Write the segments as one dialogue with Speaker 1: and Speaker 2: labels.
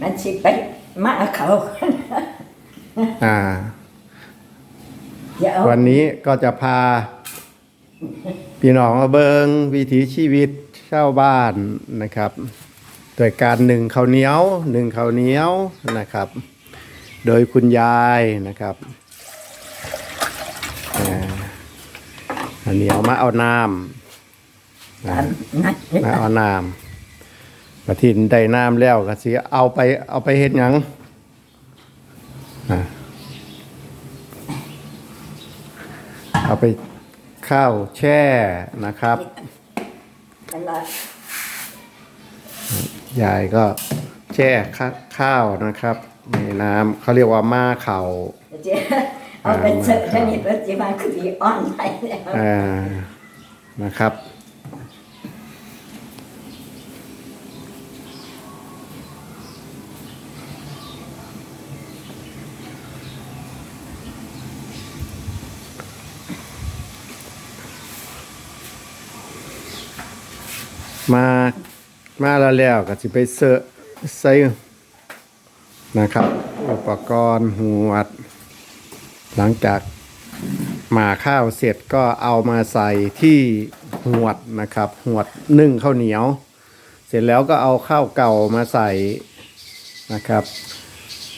Speaker 1: มันสิไปมาเขา
Speaker 2: อ่า
Speaker 1: อย่าเอา
Speaker 2: วันนี้ก็จะพา พี่น้องมาเบิงวิถีชีวิตชาวบ้านนะครับ โดยการหนึ่งข้าวเหนียวหนึ่งข้าวเหนียวนะครับ โดยคุณยายนะครับอ่าข้าวเหนียวมาเอาน้ำ
Speaker 1: ตามนัด
Speaker 2: มาเอาน้ำ มาทินได้น้ำแล้วก็สิเอาไปเอาไปเฮ็ดหยังอ่าเอาไปข้าวแช่นะครับ
Speaker 1: มันละ
Speaker 2: ยายก็แช่ข้าข้าวนะครับในน้ำเขาเรียกว่าม้าเข่า
Speaker 1: เจ้าเอาไปเสิร์ฟชนิดว่าจิมาคือดีอ่อนไปแล้ว
Speaker 2: อ่านะครับ มา มาแล้วแล้วก็สิไปเสอะใส่นะครับ อุปกรณ์หวดหลังจากหมาข้าวเสร็จก็เอามาใส่ที่หวดนะครับ หวดนึ่งข้าวเหนียว เสร็จแล้วก็เอาข้าวเก่ามาใส่นะครับ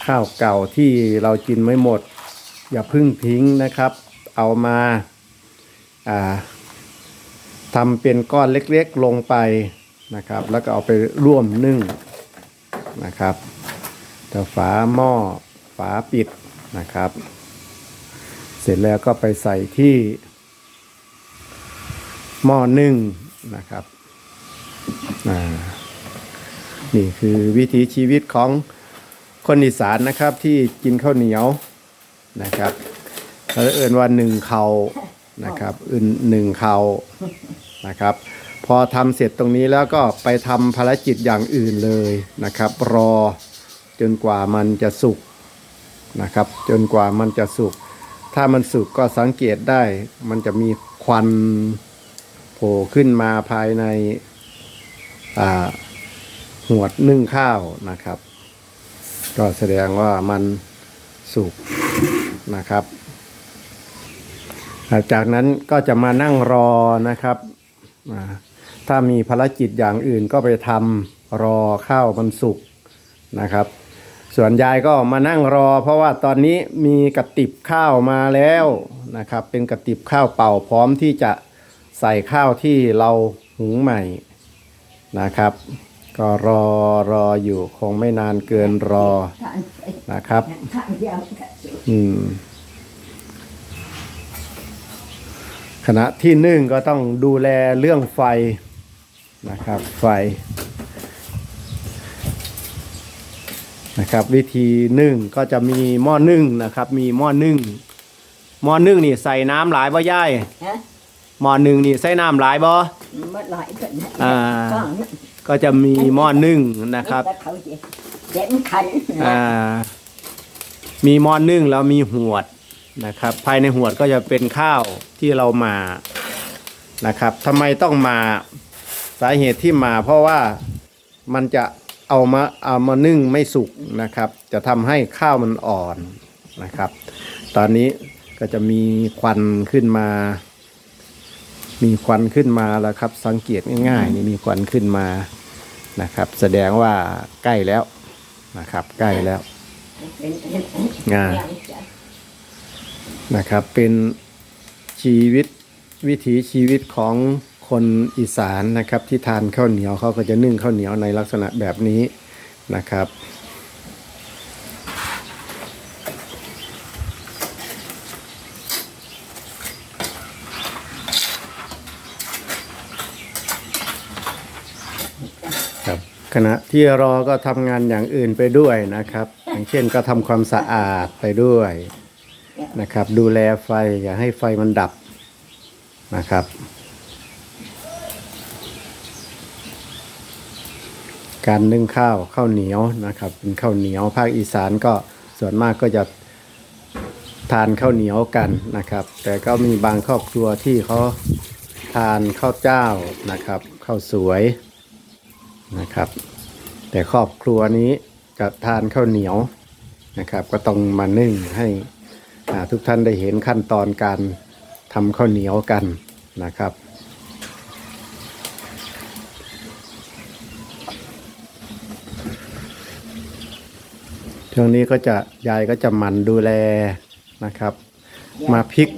Speaker 2: ข้าวเก่าที่เรากินไม่หมด อย่าพึ่งทิ้งนะครับ เอามาาทำเป็นก้อนเล็กๆลงไป นะครับ แล้วก็เอาไปร่วมนึ่งนะครับแต่ฝาหม้อฝาปิดนะครับ เสร็จแล้วก็ไปใส่ที่ หม้อนึ่งนะครับนี่คือวิถีชีวิตของคนอีสานนะครับที่กินข้าวเหนียวนะครับเขาเอื่นว่าหนึ่งเขานะครับอื่นหนึ่งเขานะครับ พอทำเสร็จตรงนี้แล้วก็ไปทำภารกิจอย่างอื่นเลยนะครับ รอจนกว่ามันจะสุกนะครับ จนกว่ามันจะสุก ถ้ามันสุกก็สังเกตได้ มันจะมีควันโผล่ขึ้นมาภายในหัวดนึ่งข้าวนะครับ ก็แสดงว่ามันสุกนะครับหลังจากนั้นก็จะมานั่งรอนะครับ ถ้ามีภารกิจอย่างอื่นก็ไปทำรอข้าวมันสุกนะครับ ส่วนยายก็มานั่งรอ เพราะว่าตอนนี้มีกระติบข้าวมาแล้วนะครับ เป็นกระติบข้าวเป่าพร้อมที่จะใส่ข้าวที่เราหุงใหม่นะครับ ก็รอรออยู่คงไม่นานเกินรอ
Speaker 1: นะ
Speaker 2: ครับอืมขณะที่นึ่งก็ต้องดูแลเรื่องไฟ นะครับ ไฟนะครับ วิธีนึ่งก็จะมีหม้อนึ่งนะครับ มีหม้อนึ่งหม้อนึ่งนี่ใส่น้ำหลายบ่ย่าย
Speaker 1: ฮะ
Speaker 2: หม้อนึ่งนี่ใส่น้ำหลายบ่
Speaker 1: เมื่อไหร่ก็ได้
Speaker 2: อ่า
Speaker 1: ก็
Speaker 2: ก็จะมีหม้อนึ่งนะครับ
Speaker 1: แต่เขาจะเจ็บขัน
Speaker 2: อ่า มีหม้อนึ่งแล้วมีหวดนะครับ ภายในหวดก็จะเป็นข้าวที่เรามานะครับทำไมต้องมา สาเหตุที่มาเพราะว่ามันจะเอามาเอามานึ่งไม่สุกนะครับ จะทำให้ข้าวมันอ่อนนะครับ ตอนนี้ก็จะมีควันขึ้นมา มีควันขึ้นมาแล้วครับ สังเกตง่ายๆนี่มีควันขึ้นมานะครับ แสดงว่าใกล้แล้วนะครับ ใกล้แล้ว
Speaker 1: เป็น
Speaker 2: นะครับเป็นชีวิตวิถีชีวิตของ คนอีสานนะครับที่ทานข้าวเหนียวเขาก็จะนึ่งข้าวเหนียวในลักษณะแบบนี้นะครับ ครับขณะที่รอก็ทำงานอย่างอื่นไปด้วยนะครับ อย่างเช่นก็ทำความสะอาดไปด้วยนะครับ ดูแลไฟอย่าให้ไฟมันดับนะครับ การนึ่งข้าวข้าวเหนียวนะครับ เป็นข้าวเหนียวภาคอีสานก็ส่วนมากก็จะทานข้าวเหนียวกันนะครับ แต่ก็มีบางครอบครัวที่เขาทานข้าวเจ้านะครับข้าวสวยนะครับ แต่ครอบครัวนี้จะทานข้าวเหนียวนะครับ ก็ต้องมานึ่งให้ทุกท่านได้เห็นขั้นตอนการทำข้าวเหนียวกันนะครับ ช่วงนี้ก็จะยายก็จะหมั่นดูแลนะครับ มาพริก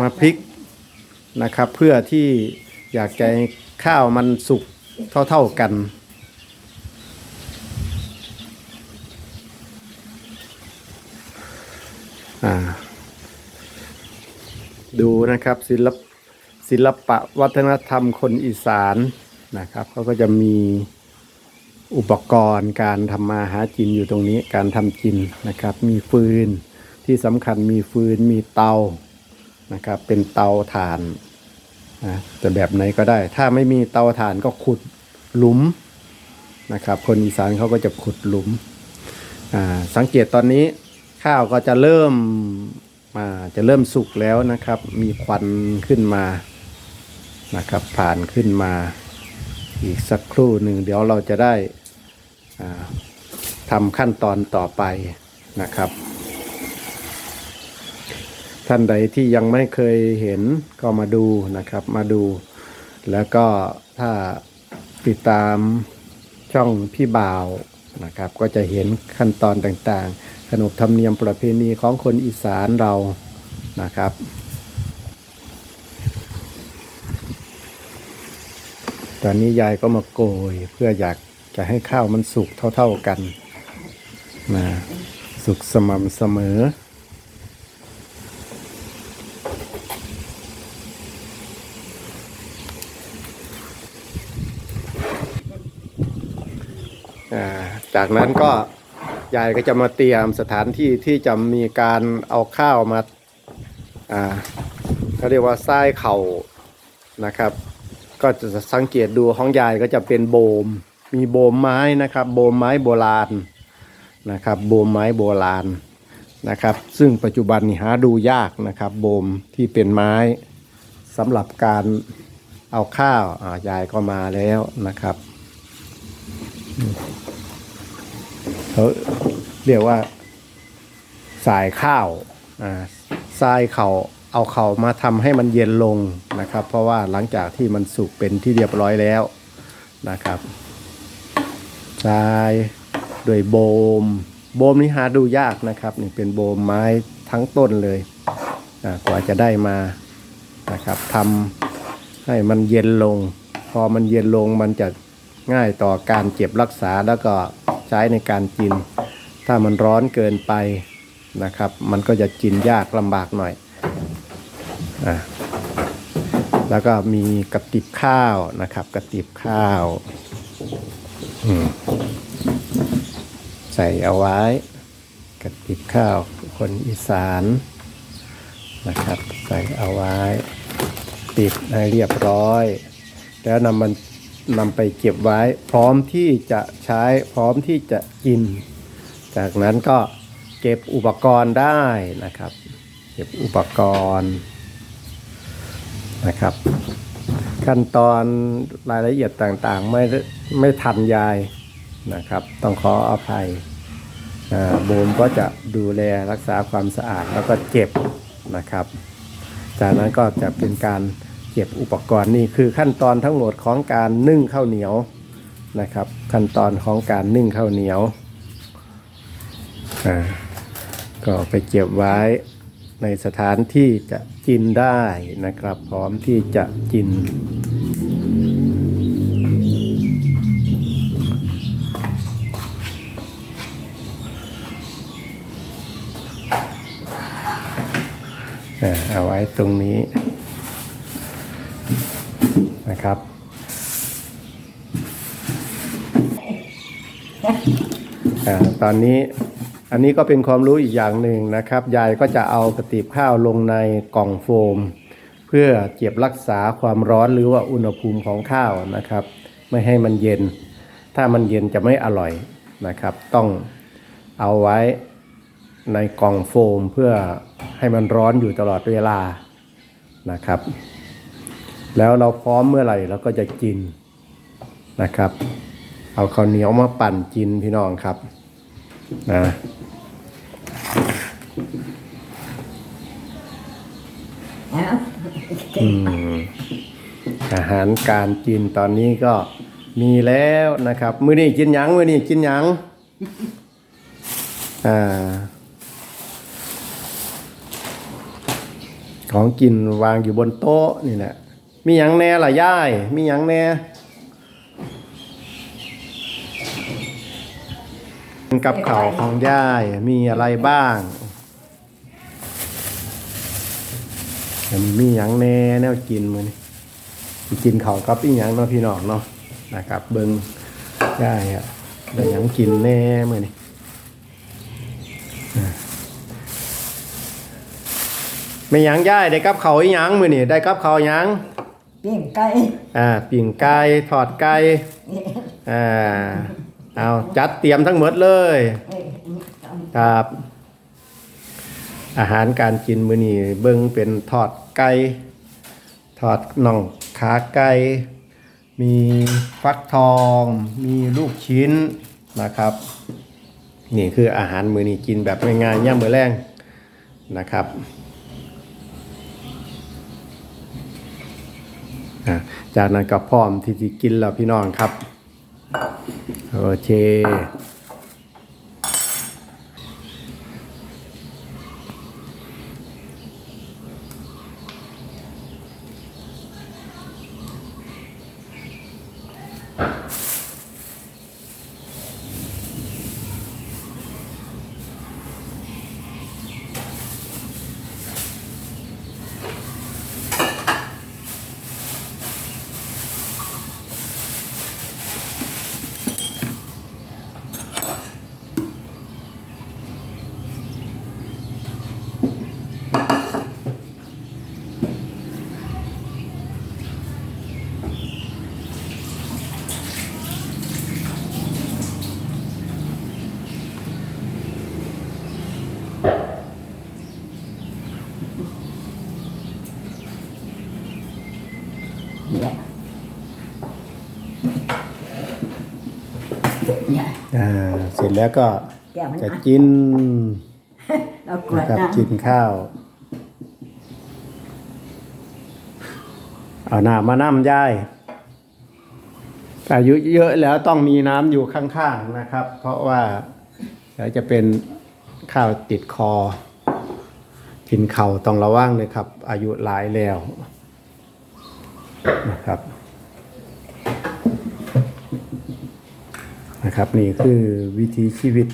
Speaker 2: มาพริกนะครับ เพื่อที่อยากจะให้ข้าวมันสุกเท่าๆกัน อ่า ดูนะครับศิลปศิลปะวัฒนธรรมคนอีสานนะครับเขาก็จะมี อุปกรณ์การทำมาหากินอยู่ตรงนี้การทำกินนะครับ มีฟืนที่สำคัญมีฟืนมีเตานะครับ เป็นเตาถ่านนะแต่แบบไหนก็ได้ ถ้าไม่มีเตาถ่านก็ขุดหลุมนะครับ คนอีสานเขาก็จะขุดหลุมสังเกตตอนนี้ข้าวก็จะเริ่มมาจะเริ่มสุกแล้วนะครับ มีควันขึ้นมานะครับ ผ่านขึ้นมา อีกสักครู่หนึ่งเดี๋ยวเราจะได้ ทำขั้นตอนต่อไปนะครับ ท่านใดที่ยังไม่เคยเห็นก็มาดูนะครับ มาดู แล้วก็ถ้าติดตามช่องพี่บ่าวนะครับ ก็จะเห็นขั้นตอนต่างๆ ขนบธรรมเนียมประเพณีของคนอีสานเรานะครับตอนนี้ยายก็มาโกยเพื่ออยาก จะให้ข้าวมันสุกเท่าๆกันนะสุกสม่ำเสมออ่าจากนั้นก็ยายก็จะมาเตรียมสถานที่ที่จะมีการเอาข้าวมาอ่าเขาเรียกว่าทรายเข่านะครับ ก็จะสังเกตดูของยายก็จะเป็นโบม มีโบมไม้นะครับ โบมไม้โบราณนะครับ โบมไม้โบราณนะครับ ซึ่งปัจจุบันนี้หาดูยากนะครับ โบมที่เป็นไม้สำหรับการเอาข้าวายายก็มาแล้วนะครับเขาเรียกว่าสายข้าวอ่าทรายเขาเอาเขามาทำให้มันเย็นลงนะครับ เพราะว่าหลังจากที่มันสุกเป็นที่เรียบร้อยแล้วนะครับ ทรายโดวยโบม โบมนี่หาดูยากนะครับนี่เป็นโบมไม้ทั้งต้นเลยกว่าจะได้มานะครับทำให้มันเย็นลง พอมันเย็นลงมันจะง่ายต่อการเก็บรักษาแล้วก็ใช้ในการกิน ถ้ามันร้อนเกินไปนะครับ มันก็จะกินยากลำบากหน่อยอะแล้วก็มีกระติบข้าวนะครับ กระติบข้าว ใส่เอาไว้กระติบข้าวคนอีสานนะครับ ใส่เอาไว้ ปิดให้เรียบร้อย แล้วนำมันนำไปเก็บไว้ พร้อมที่จะใช้พร้อมที่จะกิน จากนั้นก็เก็บอุปกรณ์ได้นะครับ เก็บอุปกรณ์นะครับ ขั้นตอนรายละเอียดต่างๆ ไม่ไม่ทันยายนะครับ ต้องขออภัยอ่าโบมก็จะดูแลรักษาความสะอาดแล้วก็เก็บนะครับ จากนั้นก็จะเป็นการเก็บอุปกรณ์นี่คือขั้นตอนทั้งหมดของการนึ่งข้าวเหนียวนะครับ ขั้นตอนของการนึ่งข้าวเหนียวก็ไปเก็บไว้ ในสถานที่จะกินได้นะครับ พร้อมที่จะกิน เอาไว้ตรงนี้นะครับอตอนนี้ อันนี้ก็เป็นความรู้อีกอย่างหนึ่งนะครับ ยายก็จะเอากระติบข้าวลงในกล่องโฟม เพื่อเก็บรักษาความร้อนหรือว่าอุณหภูมิของข้าวนะครับ ไม่ให้มันเย็น ถ้ามันเย็นจะไม่อร่อยนะครับ ต้องเอาไว้ในกล่องโฟมเพื่อให้มันร้อนอยู่ตลอดเวลานะครับ แล้วเราพร้อมเมื่อไหร่เราก็จะกินนะครับ เอาข้าวเหนียวมาปั่นกินพี่น้องครับนะ
Speaker 1: อา
Speaker 2: อืมอาหารการกินตอนนี้ก็มีแล้วนะครับ มื้อนี้กินหยังมื้อนี้กินหยังอ่า ของกินวางอยู่บนโต๊ะนี่แหละมีหยังแน่ล่ะย่าย มีหยังแน่กับข่าวของย่ายมีอะไรบ้าง อันนี้มีหยังแน่แนวกินมื้อนี้สิกินข้าวกับอีหยังเนาะพี่น้องเนาะนะครับ เบิ่งย่ายอะได้หยังกินแน่มื้อนี้ไม่หยังย่ายได้กับเขาวอีหยังมื้อนี่ได้กับเขาวหยัง
Speaker 1: ปิ้งไก่
Speaker 2: อ่าปิ้งไก่ทอดไก่อ่าเอาจัดเตรียมทั้งหมดเลย
Speaker 1: เอ้ยนี่เอา
Speaker 2: ครับ อาหารการกินมื้อนี้เบิ่งเป็นทอดไก่ทอดน่องขาไก่มีฟักทอง มีลูกชิ้นนะครับ นี่คืออาหารมื้อนี้กินแบบง่ายๆย่ามมื้อแรงนะครับจากนั้นก็พร้อมที่จะกินแล้วพี่น้องครับ โอเค จแล้วก็
Speaker 1: แก้วมัน
Speaker 2: จะ
Speaker 1: อะ
Speaker 2: กิน
Speaker 1: เรากรว
Speaker 2: นะ
Speaker 1: ด
Speaker 2: ครับ
Speaker 1: น้ำ
Speaker 2: กินข้าว เอาน้ำมาน้ำย่ายอายุเยอะแล้วต้องมีน้ำอยู่ข้างๆนะครับ เพราะว่าเดี๋ยวจะเป็นข้าวติดคอ กินเข่าวต้องระวังเลยครับ อายุหลายแล้วนะครับ นะครับนี่คือวิถีชีวิต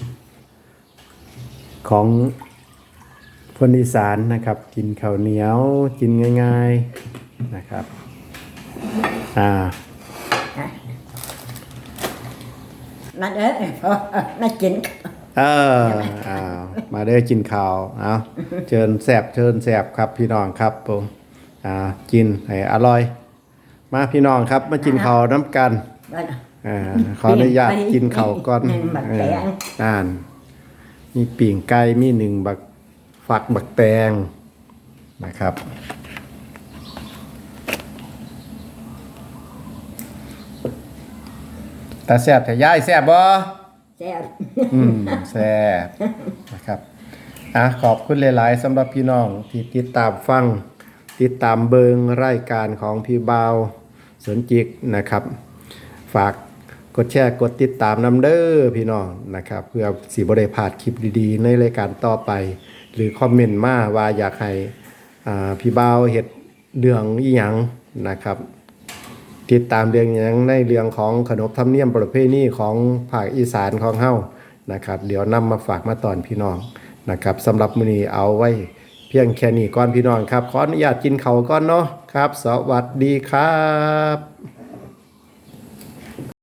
Speaker 2: ของคนอีสานนะครับ กินข้าวเหนียวกินง่าย ๆนะครับอ่า
Speaker 1: มาเด้อพอมากิน
Speaker 2: เอออ้าวมาเด้อกินข้าวเอาเชิญแสบเชิญแสบครับพี่น้องครับผมอ่ากินให้อร่อย มาพี่น้องครับมากินข้าวน้ำกัน
Speaker 1: ว่า
Speaker 2: อ่าขออนุญาตกินข้าวก่อน
Speaker 1: หนึ่งบักแตง
Speaker 2: เอออ่าน มีปิ่งไก่มีหนึ่งบักฝักบักแตงนะครับ ตาแซบแต่ย่ายแซบบ่
Speaker 1: แซ่บ
Speaker 2: อืมแซ่บนะครับอะขอบคุณหลายๆสำหรับพี่น้องที่ติดตามฟัง ติดตามเบิงรายการของพี่บาวสวนจิกนะครับ ฝาก กดแชร์กดติดตามน้ำเด้อพี่น้องนะครับ เพื่อสีบริพลาดคลิปดีๆ ในรายการต่อไป หรือคอมเมนต์มาว่าอยากให้พี่บาวเห็ดเรื่องอีหยังนะครับ ติดตามเรื่องหยังในเรื่องของขนบธรรมเนียมประเพณีของภาคอีสานของเฮานะครับ เดี๋ยวนำมาฝากมาตอนพี่น้องนะครับสำหรับมื้อนี้เอาไว้ เพียงแค่นี้ก่อนพี่น้องครับ ขออนุญาตกินเขาก่อนเนาะครับ สวัสดีครับ